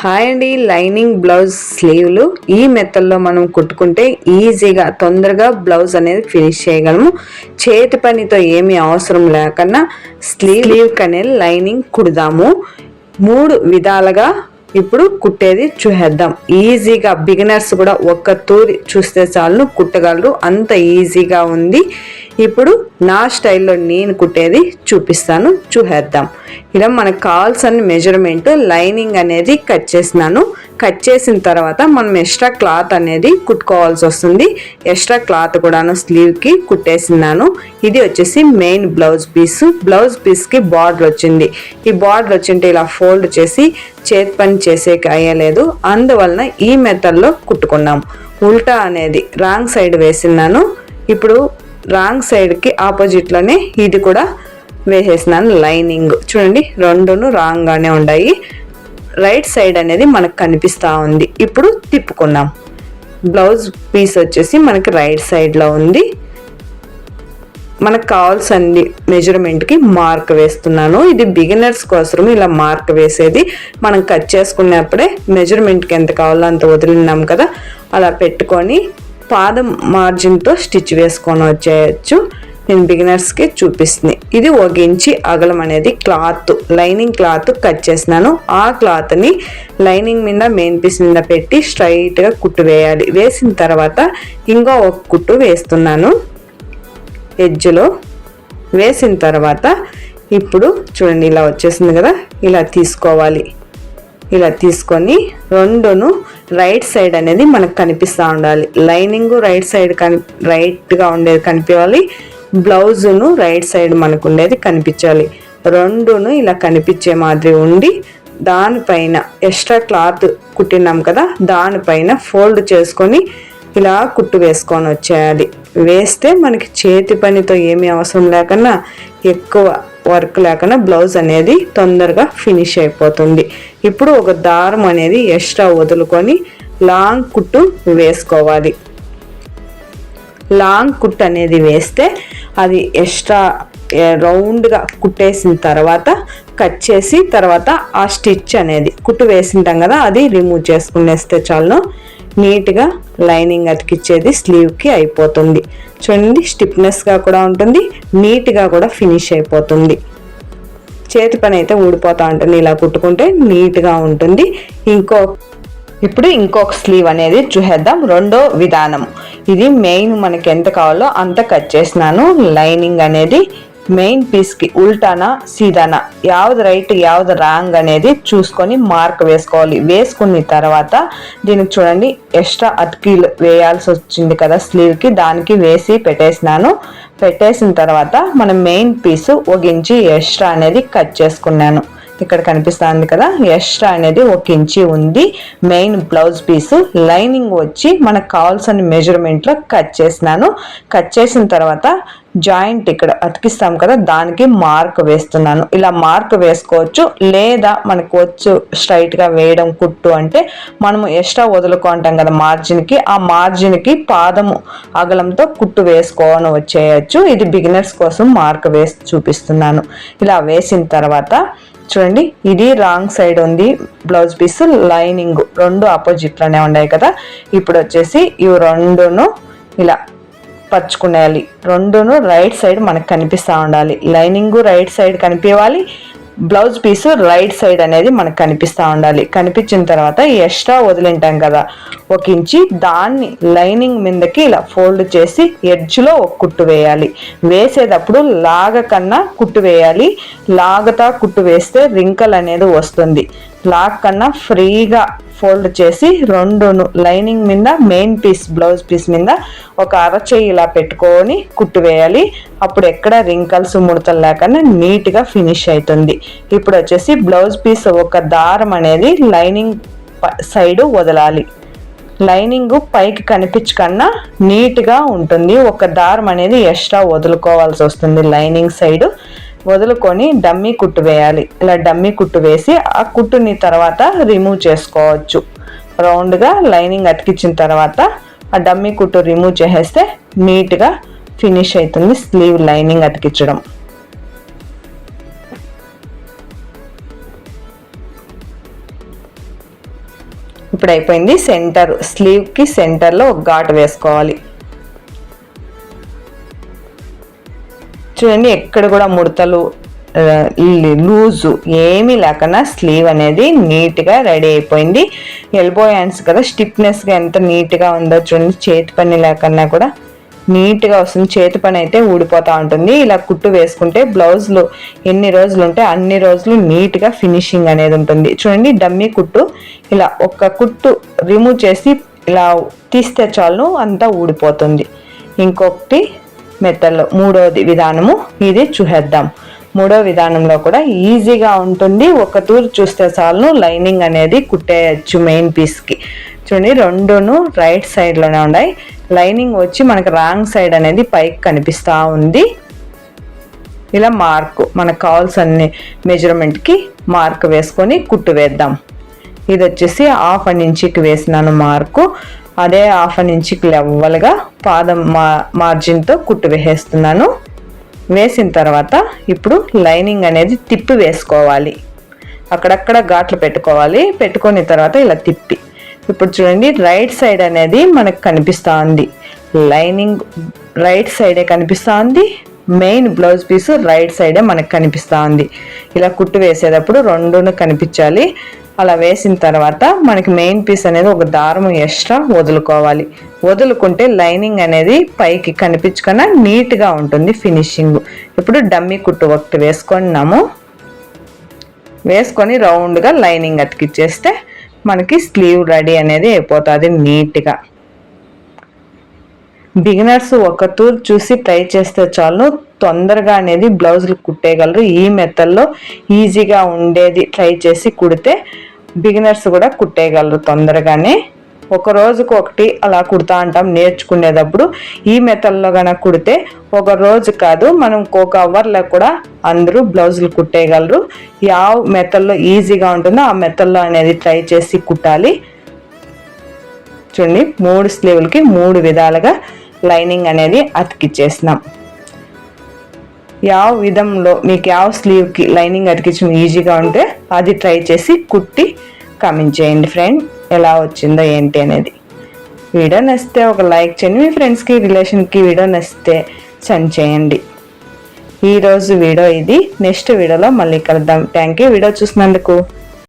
Hi అండి lining blouse స్లీవ్లు. ఈ మెత్తల్లో మనం కుట్టుకుంటే ఈజీగా తొందరగా బ్లౌజ్ అనేది ఫినిష్ చేయగలము. చేతి పనితో ఏమీ అవసరం లేకుండా స్లీవ్ స్లీవ్కి అనేది లైనింగ్ కుడదాము. మూడు విధాలుగా ఇప్పుడు కుట్టేది చూసేద్దాం. ఈజీగా బిగినర్స్ కూడా ఒక్క తూరి చూస్తే చాలు కుట్టగలరు. అంత ఈజీగా ఉంది. ఇప్పుడు నా స్టైల్లో నేను కుట్టేది చూపిస్తాను చూసేద్దాం. ఇలా మనకు కావాల్సిన మెజర్మెంట్ లైనింగ్ అనేది కట్ చేసినాను. కట్ చేసిన తర్వాత మనం ఎక్స్ట్రా క్లాత్ అనేది కుట్టుకోవాల్సి వస్తుంది. ఎక్స్ట్రా క్లాత్ కూడాను స్లీవ్కి కుట్టేసినాను. ఇది వచ్చేసి మెయిన్ బ్లౌజ్ పీస్ బ్లౌజ్ పీస్కి బార్డర్ వచ్చింది. ఈ బార్డర్ వచ్చింటే ఇలా ఫోల్డ్ చేసి చేతి పని చేసేకి అయ్యలేదు. అందువలన ఈ మెథడ్లో కుట్టుకున్నాం. ఉల్టా అనేది రాంగ్ సైడ్ వేసినాను. ఇప్పుడు రాంగ్ సైడ్కి ఆపోజిట్లోనే ఇది కూడా వేసేసినాను లైనింగ్ చూడండి రెండును రాంగ్గానే ఉన్నాయి రైట్ సైడ్ అనేది మనకు కనిపిస్తూ ఉంది. ఇప్పుడు తిప్పుకున్నాం. బ్లౌజ్ పీస్ వచ్చేసి మనకి రైట్ సైడ్లో ఉంది. మనకు కావాల్సింది మెజర్మెంట్కి మార్క్ వేస్తున్నాను. ఇది బిగినర్స్ కోసం ఇలా మార్క్ వేసేది. మనం కట్ చేసుకున్నప్పుడే మెజర్మెంట్కి ఎంత కావాలో అంత వదిలినాం కదా. అలా పెట్టుకొని పాదం మార్జిన్తో స్టిచ్ వేసుకొని వచ్చేయచ్చు. నేను బిగినర్స్కి చూపిస్తుంది. ఇది ఒక ఇంచి అగలం అనేది క్లాత్ లైనింగ్ క్లాత్ కట్ చేసినాను ఆ క్లాత్ని లైనింగ్ మీద మెయిన్ పీస్ మీద పెట్టి స్ట్రైట్గా కుట్టు వేయాలి. వేసిన తర్వాత ఇంకో ఒక కుట్టు వేస్తున్నాను. ఎడ్జ్లో వేసిన తర్వాత ఇప్పుడు చూడండి ఇలా వచ్చేసింది కదా? ఇలా తీసుకోవాలి. ఇలా తీసుకొని రెండును రైట్ సైడ్ అనేది మనకు కనిపిస్తూ ఉండాలి. లైనింగ్ రైట్ సైడ్ కని రైట్గా ఉండేది కనిపించాలి. బ్లౌజును రైట్ సైడ్ మనకు ఉండేది కనిపించాలి. రెండును ఇలా కనిపించే మాదిరి ఉండి దానిపైన ఎక్స్ట్రా క్లాత్ కుట్టినాం కదా దానిపైన ఫోల్డ్ చేసుకొని ఇలా కుట్టు వేసుకొని వచ్చేయాలి. వేస్తే మనకి చేతి పనితో ఏమీ అవసరం లేకుండా ఎక్కువ వర్క్ లేకుండా బ్లౌజ్ అనేది తొందరగా ఫినిష్ అయిపోతుంది. ఇప్పుడు ఒక దారం అనేది ఎక్స్ట్రా వదులుకొని లాంగ్ కుట్టు వేసుకోవాలి. లాంగ్ కుట్ అనేది వేస్తే అది ఎక్స్ట్రా రౌండ్గా కుట్టేసిన తర్వాత కట్ చేసి తర్వాత ఆ స్టిచ్ అనేది కుట్టు వేసింటాం కదా అది రిమూవ్ చేసుకునేస్తే చాలు నీట్గా లైనింగ్ అతికిచ్చేది స్లీవ్కి అయిపోతుంది. చూడండి స్టిఫ్నెస్గా కూడా ఉంటుంది నీట్గా కూడా ఫినిష్ అయిపోతుంది. చేతి పని అయితే ఊడిపోతూ ఉంటుంది ఇలా కుట్టుకుంటే నీట్గా ఉంటుంది. ఇంకో ఇప్పుడు ఇంకొక స్లీవ్ అనేది చూసేద్దాం రెండో విధానం. ఇది మెయిన్ మనకి ఎంత కావాలో అంత కట్ చేసినాను లైనింగ్ అనేది మెయిన్ పీస్కి ఉల్టానా సీదానా యావది రైట్ యావది రాంగ్ అనేది చూసుకొని మార్క్ వేసుకోవాలి. వేసుకున్న తర్వాత దీనికి చూడండి ఎక్స్ట్రా అతికీలు వేయాల్సి వచ్చింది కదా స్లీవ్కి దానికి వేసి పెట్టేసినాను. పెట్టేసిన తర్వాత మనం మెయిన్ పీసు ఒక ఇంచి ఎక్స్ట్రా అనేది కట్ చేసుకున్నాను. ఇక్కడ కనిపిస్తుంది కదా. ఎక్స్ట్రా అనేది ఒక ఇంచి ఉంది. Main blouse piece. లైనింగ్ వచ్చి మనకు కావాల్సిన మెజర్మెంట్లో కట్ చేసినాను. కట్ చేసిన తర్వాత జాయింట్ ఇక్కడ అతికిస్తాం కదా. దానికి మార్క్ వేస్తున్నాను. ఇలా మార్క్ వేసుకోవచ్చు. లేదా మనకు వచ్చు స్ట్రైట్గా వేయడం కుట్టు అంటే మనము ఎక్స్ట్రా వదులుకుంటాం కదా మార్జిన్కి. ఆ మార్జిన్కి పాదము అగలంతో కుట్టు వేసుకోవడం వచ్చేయచ్చు. ఇది బిగినర్స్ కోసం మార్క్ వేసి చూపిస్తున్నాను. ఇలా వేసిన తర్వాత చూడండి ఇది రాంగ్ సైడ్ ఉంది. బ్లౌజ్ పీస్ లైనింగ్ రెండు ఆపోజిట్లోనే ఉన్నాయి కదా. ఇప్పుడు వచ్చేసి ఇవి రెండును ఇలా పరుచుకునేయాలి. రెండును రైట్ సైడ్ మనకు కనిపిస్తూ ఉండాలి. లైనింగ్ రైట్ సైడ్ కనిపించాలి బ్లౌజ్ పీస్ రైట్ సైడ్ అనేది మనకు కనిపిస్తూ ఉండాలి. కనిపించిన తర్వాత ఎక్స్ట్రా వదిలింటాం కదా. ఒక ఇంచి దాన్ని లైనింగ్ మీదకి ఇలా ఫోల్డ్ చేసి ఎడ్జ్లో ఒక కుట్టు వేయాలి. వేసేటప్పుడు లాగ కన్నా కుట్టు వేయాలి. లాగతా కుట్టు వేస్తే రింకల్ అనేది వస్తుంది. లాగ్ కన్నా ఫ్రీగా ఫోల్డ్ చేసి రెండును లైనింగ్ మీద మెయిన్ పీస్ బ్లౌజ్ పీస్ మీద ఒక అరచేయి ఇలా పెట్టుకొని కుట్టు వేయాలి. అప్పుడు ఎక్కడ రింకల్స్ ముడతలు లేకుండా నీట్గా ఫినిష్ అవుతుంది ఇప్పుడు వచ్చేసి బ్లౌజ్ పీస్ ఒక దారం అనేది లైనింగ్ సైడ్ వదలాలి. లైనింగ్ పైకి కనిపించకన్నా నీట్గా ఉంటుంది. ఒక దారం అనేది ఎక్స్ట్రా వదులుకోవాల్సి వస్తుంది లైనింగ్ సైడ్. వదులుకొని డమ్మీ కుట్టు వేయాలి. ఇలా డమ్మీ కుట్టు వేసి ఆ కుట్టుని తర్వాత రిమూవ్ చేసుకోవచ్చు. రౌండ్గా లైనింగ్ అతికించిన తర్వాత ఆ డమ్మీ కుట్టు రిమూవ్ చేసేస్తే నీట్గా ఫినిష్ అవుతుంది స్లీవ్ లైనింగ్ అతికించడం. ఇప్పుడు అయిపోయింది సెంటర్ స్లీవ్కి సెంటర్లో ఒక ఘాట్ వేసుకోవాలి. చూడండి ఎక్కడ కూడా ముడతలు లూజు ఏమీ లేకుండా స్లీవ్ అనేది నీట్గా రెడీ అయిపోయింది. ఎల్బో హ్యాండ్స్ కదా స్టిఫ్నెస్గా ఎంత నీట్గా ఉందో చూడండి చేతి పని లేకన్నా కూడా నీట్గా వస్తుంది. చేతి పని అయితే ఊడిపోతూ ఉంటుంది. ఇలా కుట్టు వేసుకుంటే బ్లౌజ్లు ఎన్ని రోజులు ఉంటే అన్ని రోజులు నీట్గా ఫినిషింగ్ అనేది ఉంటుంది. చూడండి డమ్మీ కుట్టు. ఇలా ఒక్క కుట్టు రిమూవ్ చేసి ఇలా తీస్తే చాలు అంతా ఊడిపోతుంది. ఇంకొకటి మెత్తల్లో మూడవది విధానము. ఇది చూసేద్దాం. మూడో విధానంలో కూడా ఈజీగా ఉంటుంది. ఒక తూరు చూస్తే చాలు లైనింగ్ అనేది కుట్టేయచ్చు మెయిన్ పీస్కి చూడండి రెండును రైట్ సైడ్లోనే ఉన్నాయి. లైనింగ్ వచ్చి మనకు రాంగ్ సైడ్ అనేది పైకి కనిపిస్తూ ఉంది. ఇలా మార్కు మనకు కావాల్సిన మెజర్మెంట్కి మార్క్ వేసుకొని కుట్టు వేద్దాం. ఇది వచ్చేసి హాఫ్ అండ్ ఇంచుకి వేసినాను మార్కు. అదే హాఫ్ అన్ ఇంచుకి లెవ్వలుగా పాదం మా మార్జిన్తో కుట్టు వేసేస్తున్నాను వేసిన తర్వాత ఇప్పుడు లైనింగ్ అనేది తిప్పి వేసుకోవాలి. అక్కడక్కడ ఘాట్లు పెట్టుకోవాలి. పెట్టుకున్న తర్వాత ఇలా తిప్పి. ఇప్పుడు చూడండి రైట్ సైడ్ అనేది మనకు కనిపిస్తూ ఉంది లైనింగ్ రైట్ సైడే కనిపిస్తూ ఉంది మెయిన్ బ్లౌజ్ పీస్ రైట్ సైడే మనకు కనిపిస్తూ ఉంది ఇలా కుట్టు వేసేటప్పుడు రెండును కనిపించాలి. అలా వేసిన తర్వాత మనకి మెయిన్ పీస్ అనేది ఒక దారం ఎక్స్ట్రా వదులుకోవాలి. వదులుకుంటే లైనింగ్ అనేది పైకి కనిపించకుండా నీట్గా ఉంటుంది ఫినిషింగ్ ఇప్పుడు డమ్మీ కుట్టు ఒకటి వేసుకున్నాము. వేసుకొని రౌండ్గా లైనింగ్ అతికిచ్చేస్తే మనకి స్లీవ్ రెడీ అనేది అయిపోతుంది నీట్గా బిగినర్స్ ఒక తూర్ చూసి ట్రై చేస్తే చాలు తొందరగా అనేది బ్లౌజులు కుట్టేయగలరు. ఈ మెథడ్లో ఈజీగా ఉండేది ట్రై చేసి కుడితే బిగినర్స్ కూడా కుట్టేయగలరు తొందరగానే. ఒక రోజుకు ఒకటి అలా కుడతా అంటాం నేర్చుకునేటప్పుడు. ఈ మెథడ్లో కనుక కుడితే ఒక రోజు కాదు మనం ఒక అవర్లో కూడా అందరూ బ్లౌజులు కుట్టేయగలరు. యా మెథడ్లో ఈజీగా ఉంటుందో ఆ మెథడ్లో అనేది ట్రై చేసి కుట్టాలి. చూడండి మూడు స్లీవ్లకి మూడు విధాలుగా లైనింగ్ అనేది అతికిచ్చేసినాం. యావ విధంలో మీకు యావ స్లీవ్కి లైనింగ్ అతికించడం ఈజీగా ఉంటే అది ట్రై చేసి కుట్టి కమెంట్ చేయండి ఫ్రెండ్ ఎలా వచ్చిందో ఏంటి అనేది. వీడియో నచ్చితే ఒక లైక్ చేయండి. మీ ఫ్రెండ్స్కి రిలేషన్కి వీడియో నచ్చితే సెండ్ చేయండి. ఈరోజు వీడియో ఇది. నెక్స్ట్ వీడియోలో మళ్ళీ కలుద్దాం. థ్యాంక్ యూ వీడియో చూసినందుకు.